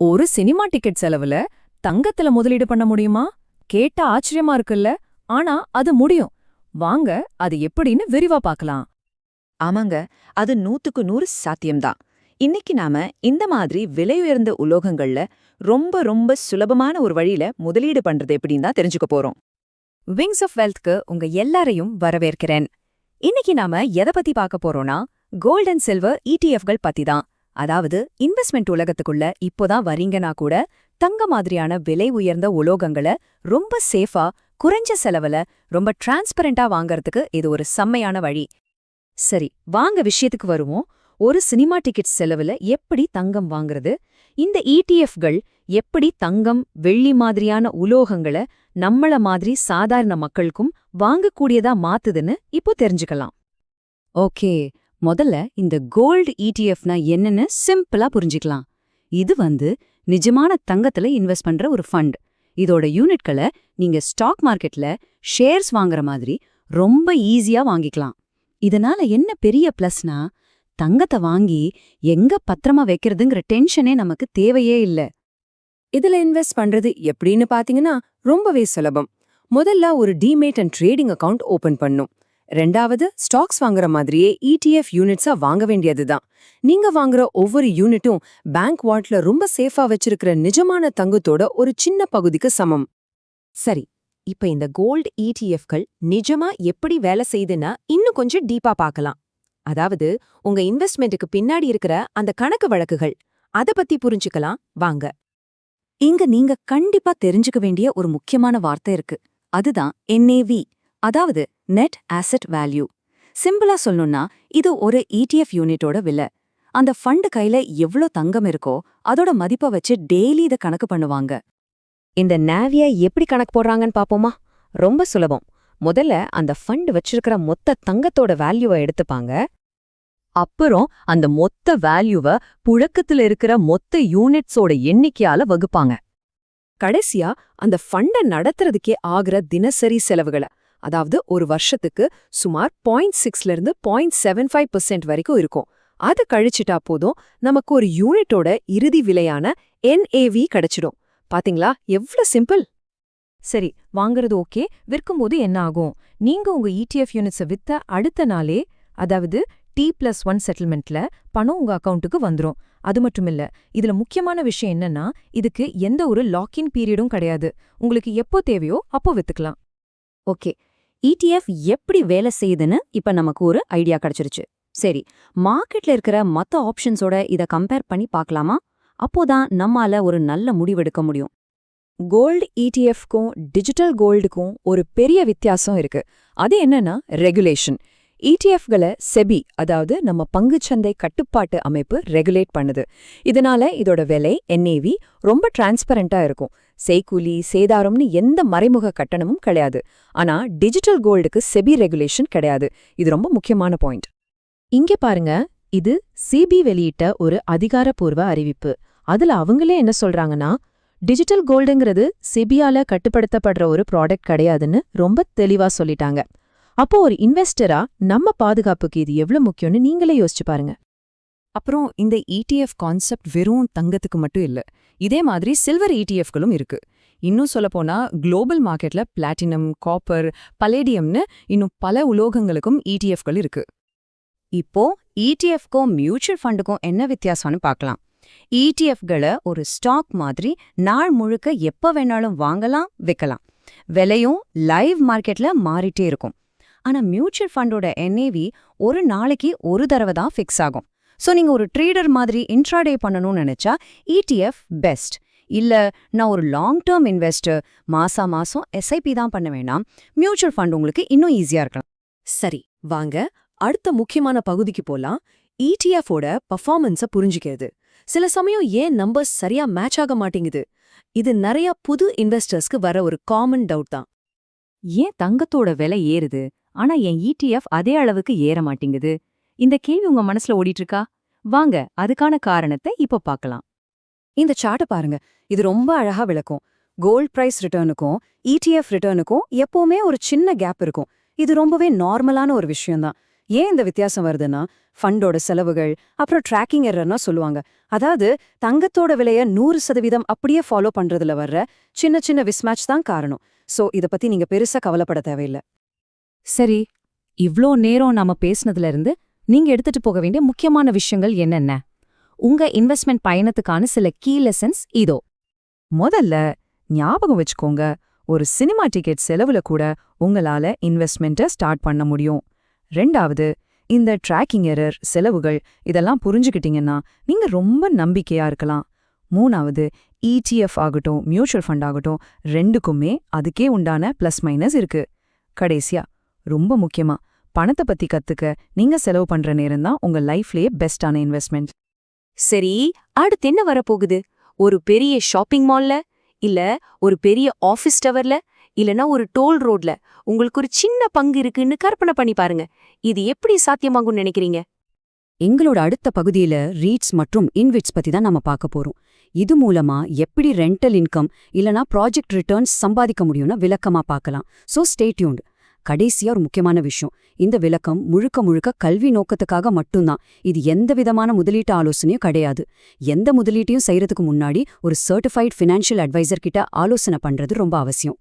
ஒரு cinema ticket செலவுல தங்கத்துல முதலீடு பண்ண முடியுமா? கேட்டா ஆச்சரியமா இருக்குல்ல. ஆனா அது முடியும். வாங்க அது எப்படின்னு விரிவா பார்க்கலாம். ஆமாங்க அது நூத்துக்கு நூறு சாத்தியம்தான். இன்னைக்கு நாம இந்த மாதிரி விலை உயர்ந்த உலோகங்கள்ல ரொம்ப ரொம்ப சுலபமான ஒரு வழியில முதலீடு பண்றது எப்படின்னு தான் தெரிஞ்சுக்க போறோம். விங்ஸ் ஆஃப் வெல்த்க்கு உங்க எல்லாரையும் வரவேற்கிறேன். இன்னைக்கு நாம எதை பத்தி பார்க்க போறோம்னா கோல்ட் அண்ட் சில்வர் இடிஎஃப்கள் பத்தி தான் அதாவது இன்வெஸ்ட்மெண்ட் உலகத்துக்குள்ள இப்போதான் வரீங்கன்னா கூட தங்க மாதிரியான விலை உயர்ந்த உலோகங்களை ரொம்ப சேஃபா குறைஞ்ச செலவுல ரொம்ப டிரான்ஸ்பரண்டா வாங்கறதுக்கு இது ஒரு செம்மையான வழி. சரி வாங்க விஷயத்துக்கு வருவோம். ஒரு சினிமா டிக்கெட் செலவுல எப்படி தங்கம் வாங்குறது? இந்த இடிஎஃப்கள் எப்படி தங்கம் வெள்ளி மாதிரியான உலோகங்களை நம்மள மாதிரி சாதாரண மக்களுக்கும் வாங்கக்கூடியதா மாத்துதுன்னு இப்போ தெரிஞ்சுக்கலாம். ஓகே முதல்ல இந்த கோல்டு இடிஎஃப்னா என்னன்னு சிம்பிளா புரிஞ்சுக்கலாம். இது வந்து நிஜமான தங்கத்துல இன்வெஸ்ட் பண்ற ஒரு ஃபண்ட். இதோட யூனிட்களை நீங்க ஸ்டாக் மார்க்கெட்ல ஷேர்ஸ் வாங்குற மாதிரி ரொம்ப ஈஸியா வாங்கிக்கலாம். இதனால என்ன பெரிய பிளஸ்னா தங்கத்தை வாங்கி எங்க பத்திரமா வைக்கிறதுங்கிற டென்ஷனே நமக்கு தேவையே இல்ல. இதுல இன்வெஸ்ட் பண்றது எப்படின்னு பாத்தீங்கன்னா ரொம்பவே சுலபம். முதல்ல ஒரு demat and trading account open பண்ணும். ரெண்டாவது ஸ்டாக்ஸ் வாங்குற மாதிரியே இடிஎஃப் யூனிட்ஸா வாங்க வேண்டியதுதான். நீங்க வாங்குற ஒவ்வொரு யூனிட்டும் பேங்க் வாட்ல ரொம்ப சேஃபா வச்சிருக்கிற நிஜமான தங்கத்தோட ஒரு சின்ன பகுதிக்கு சமம். சரி இப்ப இந்த கோல்டு இடிஎஃப்கள் நிஜமா எப்படி வேலை செய்யுதுன்னா இன்னும் கொஞ்சம் டீப்பா பார்க்கலாம். அதாவது உங்க இன்வெஸ்ட்மெண்ட்டுக்கு பின்னாடி இருக்கிற அந்த கணக்கு வழக்குகள். அத பத்தி புரிஞ்சுக்கலாம் வாங்க. இங்க நீங்க கண்டிப்பா தெரிஞ்சுக்க வேண்டிய ஒரு முக்கியமான வார்த்தை இருக்கு. அதுதான் என்ஏவி அதாவது நெட் ஆசெட் வேல்யூ சிம்பிளா சொல்லணும்னா இது ஒரு இடிஎஃப் யூனிட்டோட விலை. அந்த ஃபண்ட் கையில எவ்ளோ தங்கம் இருக்கோ அதோட மதிப்பை வச்சு டெய்லி இத கணக்கு பண்ணுவாங்க. இந்த நேவிய எப்படி கணக்கு போடுறாங்கன்னு பாப்போமா ரொம்ப சுலபம். முதல்ல அந்த ஃபண்ட் வச்சிருக்கிற மொத்த தங்கத்தோட வேல்யூவை எடுத்துப்பாங்க. அப்புறம் அந்த மொத்த வேல்யூவ புழக்கத்துல இருக்கிற மொத்த யூனிட்ஸோட எண்ணிக்கையால வகுப்பாங்க. கடைசியா அந்த ஃபண்ட நடத்துறதுக்கே ஆகிற தினசரி செலவுகளை அதாவது ஒரு வருஷத்துக்கு சுமார் பாயிண்ட் சிக்ஸ்ல இருந்து பாயிண்ட் செவன் ஃபைவ் பெர்சென்ட் வரைக்கும் இருக்கும். அது கழிச்சிட்டா போதும் நமக்கு ஒரு யூனிட்டோட இறுதி விலையான என்ஏவி கிடைச்சிடும். பாத்தீங்களா? எவ்ளோ சிம்பிள். சரி வாங்குறது ஓகே. விற்கும்போது என்ன ஆகும்? நீங்க உங்க இடிஎஃப் யூனிட்ஸை வித்த அடுத்த நாளே அதாவது டி பிளஸ் ஒன் செட்டில்மெண்ட்ல பணம் உங்க அக்கௌண்ட்டுக்கு வந்துரும். அது மட்டும் இல்ல இதுல முக்கியமான விஷயம் என்னன்னா இதுக்கு எந்த ஒரு லாக்இன் பீரியடும் கிடையாது. உங்களுக்கு எப்போ தேவையோ அப்போ வித்துக்கலாம். ஓகே. இடிஎஃப் எப்படி வேலை செய்யுதுன்னு இப்ப நமக்கு ஒரு ஐடியா கிடைச்சிருச்சு. சரி மார்க்கெட்ல இருக்கிற மத்த ஆப்ஷன்ஸோட இத கம்பேர் பண்ணி பார்க்கலாமா? அப்போதான் நம்மால ஒரு நல்ல முடிவெடுக்க முடியும். கோல்டு இடிஎஃப்க்கும் டிஜிட்டல் கோல்டுக்கும் ஒரு பெரிய வித்தியாசம் இருக்கு. அது என்னன்னா ரெகுலேஷன் இடிஎஃப்களை செபி அதாவது நம்ம பங்குச்சந்தை கட்டுப்பாட்டு அமைப்பு ரெகுலேட் பண்ணுது. இதனால இதோட விலை என்ஏவி ரொம்ப டிரான்ஸ்பரண்டா இருக்கும். செய்கூலி சேதாரம்னு எந்த மறைமுக கட்டணமும் கிடையாது. ஆனா டிஜிட்டல் கோல்டுக்கு செபி ரெகுலேஷன் கிடையாது. இது ரொம்ப முக்கியமான பாயிண்ட் இங்க பாருங்க இது சிபி வெளியிட்ட ஒரு அதிகாரப்பூர்வ அறிவிப்பு. அதுல அவங்களே என்ன சொல்றாங்கன்னா டிஜிட்டல் கோல்டுங்கிறது செபியால கட்டுப்படுத்தப்படுற ஒரு ப்ராடக்ட் கிடையாதுன்னு ரொம்ப தெளிவா சொல்லிட்டாங்க. அப்போ ஒரு இன்வெஸ்டரா நம்ம பாதுகாப்புக்கு இது எவ்வளவு முக்கியம்னு நீங்களே யோசிச்சு பாருங்க. அப்புறம் இந்த இடிஎஃப் கான்செப்ட் வெறும் தங்கத்துக்கு மட்டும் இல்ல இதே மாதிரி சில்வர் இடிஎஃப்களும் இருக்கு. இன்னும் சொல்லப்போனா குளோபல் மார்க்கெட்ல பிளாட்டினம் காப்பர் பலேடியம்னு இன்னும் பல உலோகங்களுக்கும் இடிஎஃப்கள் இருக்கு. இப்போ இடிஎஃப்க்கும் மியூச்சுவல் ஃபண்டுக்கும் என்ன வித்தியாசம்னு பார்க்கலாம். இடிஎஃப்களை ஒரு ஸ்டாக் மாதிரி நாள் முழுக்க எப்ப வேணாலும் வாங்கலாம் விற்கலாம் விலையும் லைவ் மார்க்கெட்ல மாறிட்டே இருக்கும். ஆனா மியூச்சுவல் ஃபண்டோட என்ஏவி ஒரு நாளைக்கு ஒரு தடவை தான் ஃபிக்ஸ் ஆகும். ஸோ நீங்க ஒரு ட்ரேடர் மாதிரி இன்ட்ராடே பண்ணணும்னு நினைச்சா இடிஎஃப் பெஸ்ட் இல்ல நான் ஒரு லாங் டேர்ம் இன்வெஸ்டர் மாசா மாசம் எஸ்ஐபி தான் பண்ண வேணாம். மியூச்சுவல் ஃபண்ட் உங்களுக்கு இன்னும் ஈஸியா இருக்கலாம். சரி வாங்க. அடுத்த முக்கியமான பகுதிக்கு போலாம். இடிஎஃபோட பர்ஃபார்மன்ஸ புரிஞ்சுக்கிறது. சில சமயம் ஏன் நம்பர்ஸ் சரியா மேட்ச் ஆக மாட்டேங்குது? இது நிறைய புது இன்வெஸ்டர்ஸ்க்கு வர ஒரு காமன் டவுட் தான். ஏன் தங்கத்தோட விலை ஏறுது? ஆனா என் இடிஎஃப் அதே அளவுக்கு ஏற மாட்டேங்குது. இந்த கேள்வி உங்க மனசுல ஓடிட்டு இருக்கா வாங்க அதுக்கான காரணத்தை இப்ப பார்க்கலாம். இந்த சார்ட்டை பாருங்க. இது ரொம்ப அழகா விளக்கும். கோல்ட் பிரைஸ் ரிட்டர்னுக்கும் இடிஎஃப் ரிட்டர்னுக்கும் எப்பவுமே ஒரு சின்ன கேப் இருக்கும். இது ரொம்பவே நார்மலான ஒரு விஷயம்தான். ஏன் இந்த வித்தியாசம் வருதுன்னா ஃபண்டோட செலவுகள் அப்புறம் ட்ராக்கிங் எரர்னா சொல்லுவாங்க. அதாவது தங்கத்தோட விலைய நூறு சதவீதம் அப்படியே ஃபாலோ பண்றதுல வர்ற சின்ன சின்ன விஸ்மேட்ச் தான் காரணம். சோ இத பத்தி நீங்க பெருசா கவலைப்பட தேவையில்ல. சரி இவ்ளோ நேரம் நாம பேசுனதுல இருந்து நீங்க எடுத்துட்டு போக வேண்டிய முக்கியமான விஷயங்கள் என்னென்ன? உங்க இன்வெஸ்ட்மெண்ட் பயணத்துக்கான சில கீ லெசன்ஸ் இதோ. முதல்ல ஞாபகம் வச்சுக்கோங்க ஒரு சினிமா டிக்கெட் செலவுல கூட உங்களால இன்வெஸ்ட்மெண்ட்டை ஸ்டார்ட் பண்ண முடியும். ரெண்டாவது இந்த ட்ராக்கிங் எரர் செலவுகள் இதெல்லாம் புரிஞ்சுக்கிட்டீங்கன்னா நீங்க ரொம்ப நம்பிக்கையா இருக்கலாம். மூணாவது இடிஎஃப் ஆகட்டும் மியூச்சுவல் ஃபண்ட் ஆகட்டும் ரெண்டுக்குமே அதுக்கே உண்டான ப்ளஸ் மைனஸ் இருக்கு. கடைசியா ரொம்ப முக்கியமா. பணத்தை பத்தி கத்துக்க நீங்க செலவு பண்ற நேரம் தான் உங்க லைஃப்லயே பெஸ்டான இன்வெஸ்ட்மெண்ட் சரி அடுத்து என்ன வரப்போகுது? ஒரு பெரிய ஷாப்பிங் மால்ல? இல்ல ஒரு பெரிய ஆபீஸ் டவர்ல இல்லனா ஒரு டோல் ரோட்ல உங்களுக்கு ஒரு சின்ன பங்கு இருக்குன்னு கற்பனை பண்ணி பாருங்க. இது எப்படி சாத்தியமாகும்னு நினைக்கிறீங்க? எங்களோட அடுத்த பகுதியில ரீட்ஸ் மற்றும் இன்விட்ஸ் பத்தி தான் நம்ம பார்க்க போறோம். இது மூலமா எப்படி ரெண்டல் இன்கம் இல்லனா ப்ராஜெக்ட் ரிட்டர்ன்ஸ் சம்பாதிக்க முடியும்னு விளக்கமா பார்க்கலாம். சோ ஸ்டேட்யூண்ட் கடைசியா ஒரு முக்கியமான விஷயம். இந்த விளக்கம் முழுக்க முழுக்க கல்வி நோக்கத்துக்காக மட்டும்தான். இது எந்த விதமான முதலீட்டு ஆலோசனையும் கிடையாது. எந்த முதலீட்டையும் செய்யறதுக்கு முன்னாடி ஒரு சர்டிஃபைட் ஃபினான்ஷியல் அட்வைசர் கிட்ட ஆலோசனை பண்றது ரொம்ப அவசியம்.